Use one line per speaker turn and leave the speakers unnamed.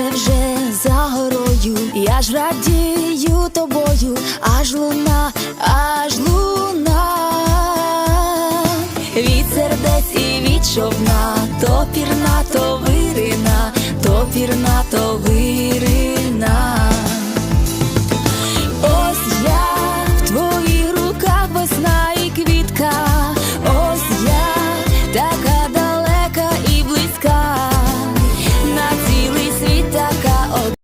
сонце вже за горою, я ж радію тобою, аж луна, аж луна, від сердець і від човна, то пірна, то вирина, то пірна, то вирина.